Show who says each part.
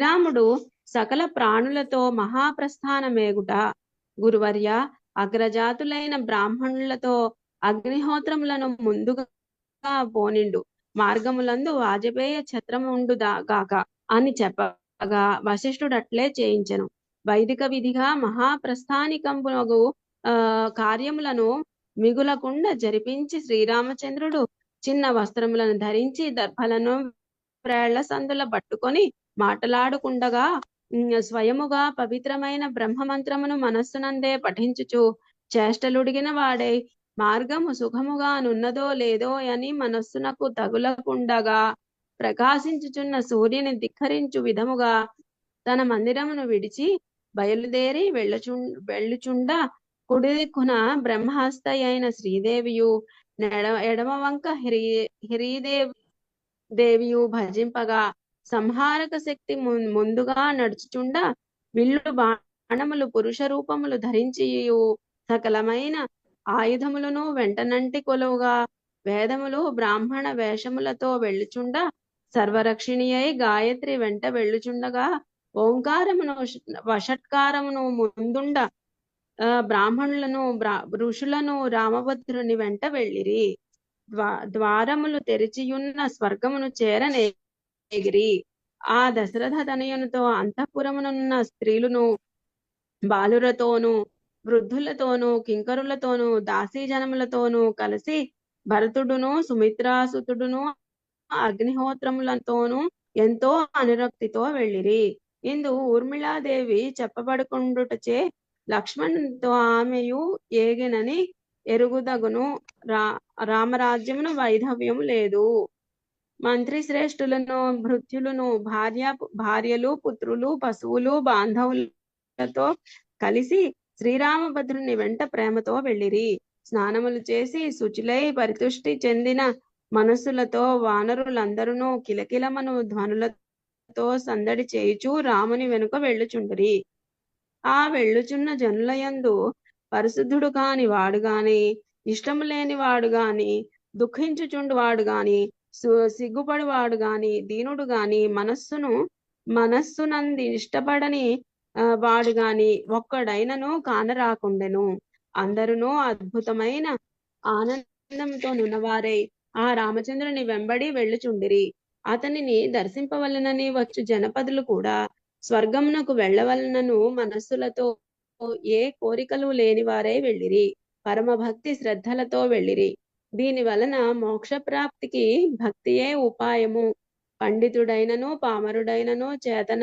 Speaker 1: శ్రీరాముడు సకల ప్రాణులతో మహాప్రస్థానమేగుట గురువర్య అగ్రజాతులైన బ్రాహ్మణులతో అగ్నిహోత్రములను ముందుగా పోనిండు. మార్గములందు వాజపేయ ఛత్రముండు గాక అని చెప్పగా వశిష్ఠుడు అట్లే చేయించెను. వైదిక విధిగా మహాప్రస్థానికంపునగు ఆ కార్యములను మిగులకుండా జరిపించి శ్రీరామచంద్రుడు చిన్న వస్త్రములను ధరించి దర్భలను ప్రేళ్ళ సందుల పట్టుకొని మాట్లాడుకుండగా స్వయముగా పవిత్రమైన బ్రహ్మమంత్రమును మనస్సునందే పఠించుచు చేష్టలుడిగిన వాడై మార్గము సుఖముగా నున్నదో లేదో అని మనస్సునకు తగులకుండగా ప్రకాశించుచున్న సూర్యుని ధిక్కరించు విధముగా తన మందిరమును విడిచి బయలుదేరి వెళ్ళచు వెళ్ళుచుండ కుడిదిక్కున దిక్కున అయిన శ్రీదేవియు ఎడమ వంక హిరి హిరీదేవి దేవియు భజింపగా సంహారక శక్తి ముందుగా నడుచుచుండ విల్లు బాణములు పురుష రూపములు ధరించి సకలమైన ఆయుధములను వెంటనంటి కొలువుగా వేదములు బ్రాహ్మణ వేషములతో వెళ్ళుచుండ సర్వరక్షిణి అయి గాయత్రి వెంట వెళ్ళుచుండగా ఓంకారమును వషట్కారమును ముందుండ ఆ, బ్రాహ్మణులను బ్రా- ఋషులను రామభద్రుని వెంట వెళ్ళిరి. ద్వారములు తెరిచియున్న స్వర్గమును చేరనే ఎగిరి ఆ దశరథ తనయునితో అంతఃపురమునున్న స్త్రీలను బాలురతోనూ వృద్ధులతోనూ కింకరులతోనూ దాసీజనములతోనూ కలిసి భరతుడును సుమిత్రాసుతుడును అగ్నిహోత్రములతోనూ ఎంతో అనురక్తితో వెళ్ళిరి. ఇందు ఊర్మిళాదేవి చెప్పబడుకుండుటచే లక్ష్మణునితో ఆమెయు ఏగినని ఎరుగుదగును. రా రామరాజ్యమును వైధవ్యము లేదు. మంత్రి శ్రేష్ఠులను భార్య భార్యలు పుత్రులు పశువులు బాంధవులతో కలిసి శ్రీరామభద్రుని వెంట ప్రేమతో వెళ్ళిరి. స్నానములు చేసి శుచిలై పరితుష్టి చెందిన మనస్సులతో వానరులందరూ కిలకిలమను ధ్వనులతో సందడి చేయుచు రాముని వెనుక వెళ్ళుచుండిరి. ఆ వెళ్ళుచున్న జనులయందు పరిశుద్ధుడు కాని వాడు గాని ఇష్టము లేని వాడు గాని దుఃఖించుచుండు వాడు గాని సు- వాడు గాని దీనుడు గాని మనస్సును మనస్సునంది ఇష్టపడని వాడు గాని ఒక్కడైనను కానరాకుండెను. అందరూ అద్భుతమైన ఆనందంతో నున్నవారై ఆ రామచంద్రుని వెంబడి వెళ్ళుచుండిరి. అతనిని దర్శింపవలనని వచ్చు జనపదులు కూడా. స్వర్గమునకు వెళ్ళవలనను మనస్సులతో ఏ కోరికలు లేని వారే వెళ్ళిరి. పరమ భక్తి శ్రద్ధలతో వెళ్ళిరి. దీని వలన మోక్ష ప్రాప్తికి భక్తియే ఉపాయము. పండితుడైనను పామరుడైనను చేతన